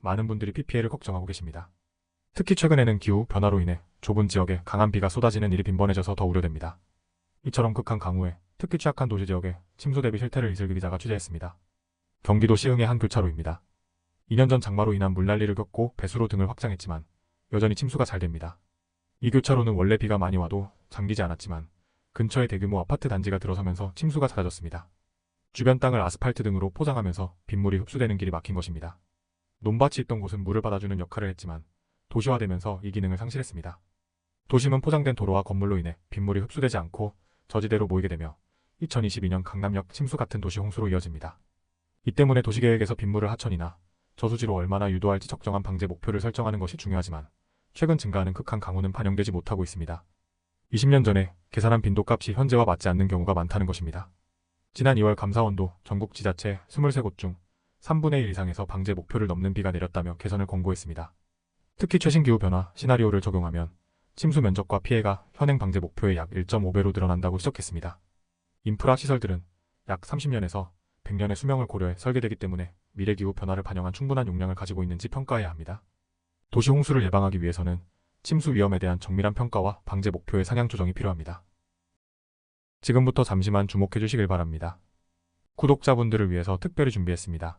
많은 분들이 PPL을 걱정하고 계십니다. 특히 최근에는 기후 변화로 인해 좁은 지역에 강한 비가 쏟아지는 일이 빈번해져서 더 우려됩니다. 이처럼 극한 강우에 특히 취약한 도시 지역에 침수 대비 실태를 이슬기 기자가 취재했습니다. 경기도 시흥의 한 교차로입니다. 2년 전 장마로 인한 물난리를 겪고 배수로 등을 확장했지만 여전히 침수가 잘 됩니다. 이 교차로는 원래 비가 많이 와도 잠기지 않았지만 근처에 대규모 아파트 단지가 들어서면서 침수가 잦아졌습니다. 주변 땅을 아스팔트 등으로 포장하면서 빗물이 흡수되는 길이 막힌 것입니다. 논밭이 있던 곳은 물을 받아주는 역할을 했지만 도시화되면서 이 기능을 상실했습니다. 도심은 포장된 도로와 건물로 인해 빗물이 흡수되지 않고 저지대로 모이게 되며 2022년 강남역 침수 같은 도시 홍수로 이어집니다. 이 때문에 도시계획에서 빗물을 하천이나 저수지로 얼마나 유도할지 적정한 방제 목표를 설정하는 것이 중요하지만 최근 증가하는 극한 강우는 반영되지 못하고 있습니다. 20년 전에 계산한 빈도값이 현재와 맞지 않는 경우가 많다는 것입니다. 지난 2월 감사원도 전국 지자체 23곳 중 3분의 1 이상에서 방제 목표를 넘는 비가 내렸다며 개선을 권고했습니다. 특히 최신 기후 변화 시나리오를 적용하면 침수 면적과 피해가 현행 방제 목표의 약 1.5배로 늘어난다고 지적했습니다. 인프라 시설들은 약 30년에서 100년의 수명을 고려해 설계되기 때문에 미래 기후 변화를 반영한 충분한 용량을 가지고 있는지 평가해야 합니다. 도시 홍수를 예방하기 위해서는 침수 위험에 대한 정밀한 평가와 방제 목표의 상향 조정이 필요합니다. 지금부터 잠시만 주목해 주시길 바랍니다. 구독자분들을 위해서 특별히 준비했습니다.